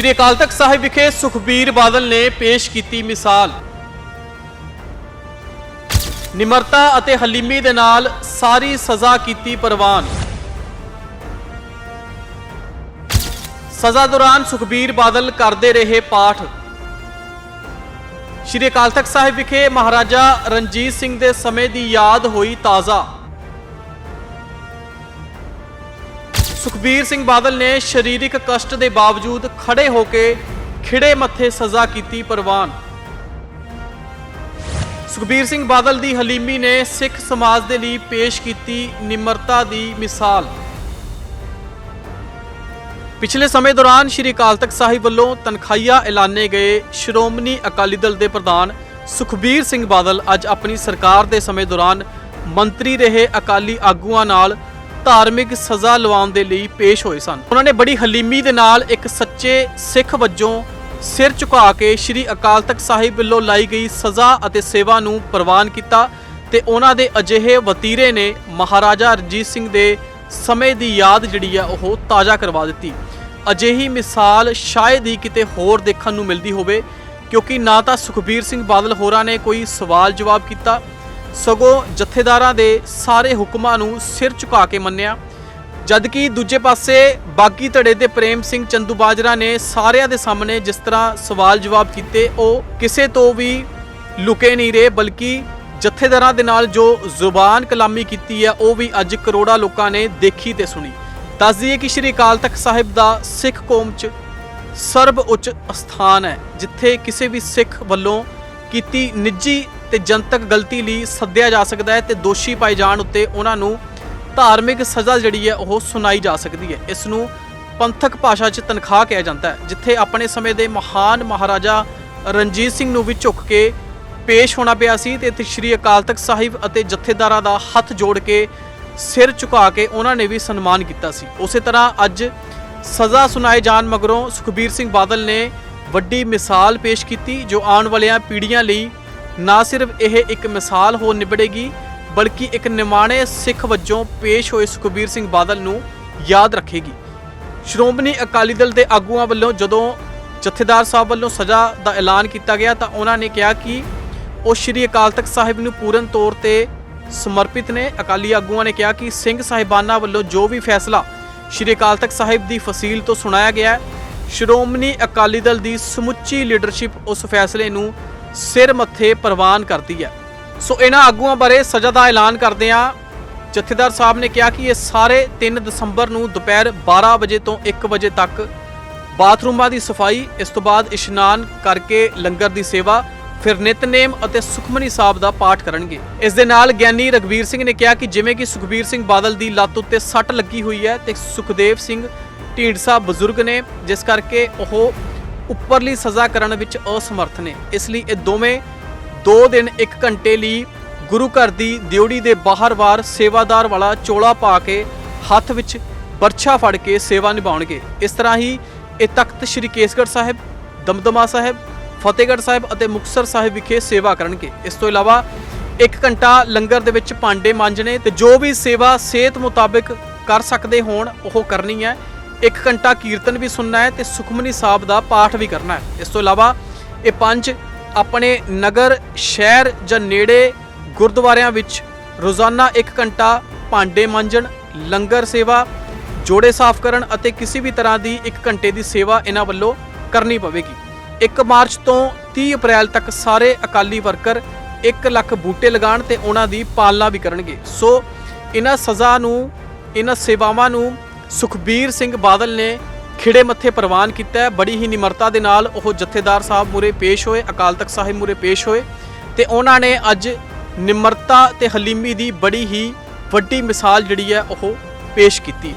ਸ਼੍ਰੀ ਅਕਾਲ ਤਖਤ ਸਾਹਿਬ ਵਿਖੇ ਸੁਖਬੀਰ ਬਾਦਲ ਨੇ ਪੇਸ਼ ਕੀਤੀ ਮਿਸਾਲ। ਨਿਮਰਤਾ ਅਤੇ ਹਲੀਮੀ ਦੇ ਨਾਲ ਸਾਰੀ ਸਜ਼ਾ ਕੀਤੀ ਪ੍ਰਵਾਨ। ਸਜ਼ਾ ਦੌਰਾਨ ਸੁਖਬੀਰ ਬਾਦਲ ਕਰਦੇ ਰਹੇ ਪਾਠ। ਸ਼੍ਰੀ ਅਕਾਲ ਤਖਤ ਸਾਹਿਬ ਵਿਖੇ ਮਹਾਰਾਜਾ ਰਣਜੀਤ ਸਿੰਘ ਦੇ ਸਮੇਂ ਦੀ ਯਾਦ ਹੋਈ ਤਾਜ਼ਾ। ਸੁਖਬੀਰ ਸਿੰਘ ਬਾਦਲ ਨੇ ਸਰੀਰਕ ਕਸ਼ਟ ਦੇ ਬਾਵਜੂਦ ਖੜੇ ਹੋ ਕੇ ਖਿੜੇ ਮੱਥੇ ਸਜ਼ਾ ਕੀਤੀ ਪ੍ਰਵਾਨ। ਸੁਖਬੀਰ ਸਿੰਘ ਬਾਦਲ ਦੀ ਹਲੀਮੀ ਨੇ ਸਿੱਖ ਸਮਾਜ ਦੇ ਲਈ ਪੇਸ਼ ਕੀਤੀ ਨਿਮਰਤਾ ਦੀ ਮਿਸਾਲ। ਪਿਛਲੇ ਸਮੇਂ ਦੌਰਾਨ ਸ਼੍ਰੀ ਅਕਾਲ ਤਖਤ ਸਾਹਿਬ ਵੱਲੋਂ ਤਨਖਾਈਆ ਐਲਾਨੇ ਗਏ ਸ਼੍ਰੋਮਣੀ ਅਕਾਲੀ ਦਲ ਦੇ ਪ੍ਰਧਾਨ ਸੁਖਬੀਰ ਸਿੰਘ ਬਾਦਲ ਅੱਜ ਆਪਣੀ ਸਰਕਾਰ ਦੇ ਸਮੇਂ ਦੌਰਾਨ ਮੰਤਰੀ ਰਹੇ ਅਕਾਲੀ ਆਗੂਆਂ ਨਾਲ ਧਾਰਮਿਕ ਸਜ਼ਾ ਲਵਾਉਣ ਦੇ ਲਈ ਪੇਸ਼ ਹੋਏ ਸਨ। ਉਹਨਾਂ ਨੇ ਬੜੀ ਹਲੀਮੀ ਦੇ ਨਾਲ ਇੱਕ ਸੱਚੇ ਸਿੱਖ ਵਜੋਂ ਸਿਰ ਝੁਕਾ ਕੇ ਸ਼੍ਰੀ ਅਕਾਲ ਤਖਤ ਸਾਹਿਬ ਵੱਲੋਂ ਲਾਈ ਗਈ ਸਜ਼ਾ ਅਤੇ ਸੇਵਾ ਨੂੰ ਪ੍ਰਵਾਨ ਕੀਤਾ ਤੇ ਉਹਨਾਂ ਦੇ ਅਜਿਹੇ ਵਤੀਰੇ ਨੇ ਮਹਾਰਾਜਾ ਰਣਜੀਤ ਸਿੰਘ ਦੇ ਸਮੇਂ ਦੀ ਯਾਦ ਜਿਹੜੀ ਆ ਉਹ ਤਾਜ਼ਾ ਕਰਵਾ ਦਿੱਤੀ। ਅਜਿਹੀ ਮਿਸਾਲ ਸ਼ਾਇਦ ਹੀ ਕਿਤੇ ਹੋਰ ਦੇਖਣ ਨੂੰ ਮਿਲਦੀ ਹੋਵੇ, ਕਿਉਂਕਿ ਨਾ ਤਾਂ ਸੁਖਬੀਰ ਸਿੰਘ ਬਾਦਲ ਹੋਰਾਂ ਨੇ ਕੋਈ ਸਵਾਲ ਜਵਾਬ ਕੀਤਾ ਸਗੋਂ ਜਥੇਦਾਰਾਂ ਦੇ ਸਾਰੇ ਹੁਕਮਾਂ ਨੂੰ ਸਿਰ ਝੁਕਾ ਕੇ ਮੰਨਿਆ। ਜਦਕਿ ਦੂਜੇ ਪਾਸੇ ਬਾਗੀ ਧੜੇ ਦੇ ਪ੍ਰੇਮ ਸਿੰਘ ਚੰਦੂ ਬਾਜਰਾ ਨੇ ਸਾਰਿਆਂ ਦੇ ਸਾਹਮਣੇ ਜਿਸ ਤਰ੍ਹਾਂ ਸਵਾਲ ਜਵਾਬ ਕੀਤੇ, ਉਹ ਕਿਸੇ ਤੋਂ ਵੀ ਲੁਕੇ ਨਹੀਂ ਰਹੇ, ਬਲਕਿ ਜਥੇਦਾਰਾਂ ਦੇ ਨਾਲ ਜੋ ਜ਼ੁਬਾਨ ਕਲਾਮੀ ਕੀਤੀ ਹੈ, ਉਹ ਵੀ ਅੱਜ ਕਰੋੜਾਂ ਲੋਕਾਂ ਨੇ ਦੇਖੀ ਤੇ ਸੁਣੀ। ਦੱਸ ਦਈਏ ਕਿ ਸ਼੍ਰੀ ਅਕਾਲ ਤਖਤ ਸਾਹਿਬ ਦਾ ਸਿੱਖ ਕੌਮ 'ਚ ਸਰਬ ਉੱਚ ਸਥਾਨ ਹੈ, ਜਿੱਥੇ ਕਿਸੇ ਵੀ ਸਿੱਖ ਵੱਲੋਂ ਕੀਤੀ ਨਿੱਜੀ ਤੇ ਜਨਤਕ ਗਲਤੀ ਲਈ ਸੱਦਿਆ ਜਾ ਸਕਦਾ ਹੈ ਤੇ ਦੋਸ਼ੀ ਪਾਏ ਜਾਣ ਉੱਤੇ ਉਹਨਾਂ ਨੂੰ ਧਾਰਮਿਕ ਸਜ਼ਾ ਜਿਹੜੀ ਹੈ ਉਹ ਸੁਣਾਈ ਜਾ ਸਕਦੀ ਹੈ। ਇਸ ਨੂੰ ਪੰਥਕ ਭਾਸ਼ਾ 'ਚ ਤਨਖਾਹ ਕਿਹਾ ਜਾਂਦਾ ਹੈ, ਜਿੱਥੇ ਆਪਣੇ ਸਮੇਂ ਦੇ ਮਹਾਨ ਮਹਾਰਾਜਾ ਰਣਜੀਤ ਸਿੰਘ ਨੂੰ ਵੀ ਝੁੱਕ ਕੇ ਪੇਸ਼ ਹੋਣਾ ਪਿਆ ਸੀ ਤੇ ਇੱਥੇ ਸ਼੍ਰੀ ਅਕਾਲ ਤਖਤ ਸਾਹਿਬ ਅਤੇ ਜਥੇਦਾਰਾਂ ਦਾ ਹੱਥ ਜੋੜ ਕੇ ਸਿਰ ਝੁਕਾ ਕੇ ਉਹਨਾਂ ਨੇ ਵੀ ਸਨਮਾਨ ਕੀਤਾ ਸੀ। ਉਸੇ ਤਰ੍ਹਾਂ ਅੱਜ ਸਜ਼ਾ ਸੁਣਾਏ ਜਾਣ ਮਗਰੋਂ ਸੁਖਬੀਰ ਸਿੰਘ ਬਾਦਲ ਨੇ ਵੱਡੀ ਮਿਸਾਲ ਪੇਸ਼ ਕੀਤੀ, ਜੋ ਆਉਣ ਵਾਲੀਆਂ ਪੀੜ੍ਹੀਆਂ ਲਈ ਨਾ ਸਿਰਫ ਇਹ ਇੱਕ ਮਿਸਾਲ ਹੋ ਨਿਬੜੇਗੀ, ਬਲਕਿ ਇੱਕ ਨਿਮਾਣੇ ਸਿੱਖ ਵਜੋਂ ਪੇਸ਼ ਹੋਏ ਸੁਖਬੀਰ ਸਿੰਘ ਬਾਦਲ ਨੂੰ ਯਾਦ ਰੱਖੇਗੀ। ਸ਼੍ਰੋਮਣੀ ਅਕਾਲੀ ਦਲ ਦੇ ਆਗੂਆਂ ਵੱਲੋਂ ਜਦੋਂ ਜਥੇਦਾਰ ਸਾਹਿਬ ਵੱਲੋਂ ਸਜ਼ਾ ਦਾ ਐਲਾਨ ਕੀਤਾ ਗਿਆ, ਤਾਂ ਉਹਨਾਂ ਨੇ ਕਿਹਾ ਕਿ ਉਹ ਸ਼੍ਰੀ ਅਕਾਲ ਤਖਤ ਸਾਹਿਬ ਨੂੰ ਪੂਰਨ ਤੌਰ ਤੇ ਸਮਰਪਿਤ ਨੇ। ਅਕਾਲੀ ਆਗੂਆਂ ਨੇ ਕਿਹਾ ਕਿ ਸਿੰਘ ਸਾਹਿਬਾਨਾਂ ਵੱਲੋਂ ਜੋ ਵੀ ਫੈਸਲਾ ਸ਼੍ਰੀ ਅਕਾਲ ਤਖਤ ਸਾਹਿਬ ਦੀ ਫਸੀਲ ਤੋਂ ਸੁਣਾਇਆ ਗਿਆ ਹੈ ਸ਼੍ਰੋਮਣੀ ਅਕਾਲੀ ਦਲ ਦੀ ਸਮੁੱਚੀ ਲੀਡਰਸ਼ਿਪ ਉਸ ਫੈਸਲੇ ਨੂੰ ਸਿਰ ਮੱਥੇ ਪ੍ਰਵਾਨ ਕਰਦੀ ਹੈ। ਸੋ ਇਹਨਾਂ ਆਗੂਆਂ ਬਾਰੇ ਸਜ਼ਾ ਦਾ ਐਲਾਨ ਕਰਦਿਆਂ ਜਥੇਦਾਰ ਸਾਹਿਬ ਨੇ ਕਿਹਾ ਕਿ ਇਹ ਸਾਰੇ 3 ਦਸੰਬਰ ਨੂੰ ਦੁਪਹਿਰ 12 ਵਜੇ ਤੋਂ 1 ਵਜੇ ਤੱਕ ਬਾਥਰੂਮਾਂ ਦੀ ਸਫ਼ਾਈ, ਇਸ ਤੋਂ ਬਾਅਦ ਇਸ਼ਨਾਨ ਕਰਕੇ ਲੰਗਰ ਦੀ ਸੇਵਾ ਫਿਰ ਨਿਤਨੇਮ ਅਤੇ ਸੁਖਮਨੀ ਸਾਹਿਬ ਦਾ ਪਾਠ ਕਰਨਗੇ। ਇਸ ਦੇ ਨਾਲ ਗਿਆਨੀ ਰਗਵੀਰ ਸਿੰਘ ਨੇ ਕਿਹਾ ਕਿ ਜਿਵੇਂ ਕਿ ਸੁਖਬੀਰ ਸਿੰਘ ਬਾਦਲ ਦੀ ਲੱਤ ਉੱਤੇ ਸੱਟ ਲੱਗੀ ਹੋਈ ਹੈ ਤੇ ਸੁਖਦੇਵ ਸਿੰਘ ਢੀਂਡਸਾ ਬਜ਼ੁਰਗ ਨੇ, ਜਿਸ ਕਰਕੇ ਉਹ ਉੱਪਰਲੀ ਸਜ਼ਾ ਕਰਨ ਵਿੱਚ ਅਸਮਰਥ ਨੇ। ਇਸ ਲਈ ਇਹ ਦੋਵੇਂ 2 ਦਿਨ 1 ਘੰਟੇ ਲਈ ਗੁਰੂ ਘਰ ਦੀ ਦਿਉੜੀ ਦੇ ਬਾਹਰ-ਬਾਰ ਸੇਵਾਦਾਰ ਵਾਲਾ ਚੋਲਾ ਪਾ ਕੇ ਹੱਥ ਵਿੱਚ ਬਰਛਾ ਫੜ ਕੇ ਸੇਵਾ ਨਿਭਾਉਣਗੇ। ਇਸ ਤਰ੍ਹਾਂ ਹੀ ਇਹ ਤਖਤ ਸ੍ਰੀ ਕੇਸਗੜ੍ਹ ਸਾਹਿਬ, ਦਮਦਮਾ ਸਾਹਿਬ ਫਤਿਹਗੜ੍ਹ ਸਾਹਿਬ ਅਤੇ ਮੁਕਤਸਰ ਸਾਹਿਬ ਵਿਖੇ ਸੇਵਾ ਕਰਨਗੇ। ਇਸ ਤੋਂ ਇਲਾਵਾ 1 ਘੰਟਾ ਲੰਗਰ ਦੇ ਵਿੱਚ ਭਾਂਡੇ ਮਾਂਜਣੇ ਤੇ ਜੋ ਵੀ ਸੇਵਾ ਸਿਹਤ ਮੁਤਾਬਕ ਕਰ ਸਕਦੇ ਹੋਣ, ਉਹ ਕਰਨੀ ਹੈ। 1 ਘੰਟਾ ਕੀਰਤਨ ਵੀ ਸੁਣਨਾ ਹੈ ਤੇ ਸੁਖਮਨੀ ਸਾਹਿਬ ਦਾ ਪਾਠ ਵੀ ਕਰਨਾ ਹੈ। ਇਸ ਤੋਂ ਇਲਾਵਾ ਇਹ ਪੰਜ ਆਪਣੇ ਨਗਰ, ਸ਼ਹਿਰ ਜਾਂ ਨੇੜੇ ਗੁਰਦੁਆਰਿਆਂ ਵਿੱਚ ਰੋਜ਼ਾਨਾ 1 ਘੰਟਾ ਭਾਂਡੇ ਮਾਂਜਣ, ਲੰਗਰ ਸੇਵਾ, ਜੋੜੇ ਸਾਫ਼ ਕਰਨ ਅਤੇ ਕਿਸੇ ਵੀ ਤਰ੍ਹਾਂ ਦੀ 1 ਘੰਟੇ ਦੀ ਸੇਵਾ ਇਹਨਾਂ ਵੱਲੋਂ ਕਰਨੀ ਪਵੇਗੀ। 1 ਮਾਰਚ ਤੋਂ 30 ਅਪ੍ਰੈਲ ਤੱਕ ਸਾਰੇ ਅਕਾਲੀ ਵਰਕਰ 1 ਲੱਖ ਬੂਟੇ ਲਗਾਉਣ ਤੇ ਉਹਨਾਂ ਦੀ ਪਾਲਣਾ ਵੀ ਕਰਨਗੇ। ਸੋ ਇਹਨਾਂ ਸਜ਼ਾ ਨੂੰ, ਇਹਨਾਂ ਸੇਵਾਵਾਂ ਨੂੰ ਸੁਖਬੀਰ ਸਿੰਘ ਬਾਦਲ ਨੇ ਖਿੜੇ ਮੱਥੇ ਪ੍ਰਵਾਨ ਕੀਤਾ ਹੈ। ਬੜੀ ਹੀ ਨਿਮਰਤਾ ਦੇ ਨਾਲ ਉਹ ਜਥੇਦਾਰ ਸਾਹਿਬ ਮੂਰੇ ਪੇਸ਼ ਹੋਏ, ਅਕਾਲ ਤਖਤ ਸਾਹਿਬ ਮੂਰੇ ਪੇਸ਼ ਹੋਏ ਤੇ ਉਹਨਾਂ ਨੇ ਅੱਜ ਨਿਮਰਤਾ ਤੇ ਹਲੀਮੀ ਦੀ ਬੜੀ ਹੀ ਵੱਡੀ ਮਿਸਾਲ ਜਿਹੜੀ ਹੈ ਉਹ ਪੇਸ਼ ਕੀਤੀ।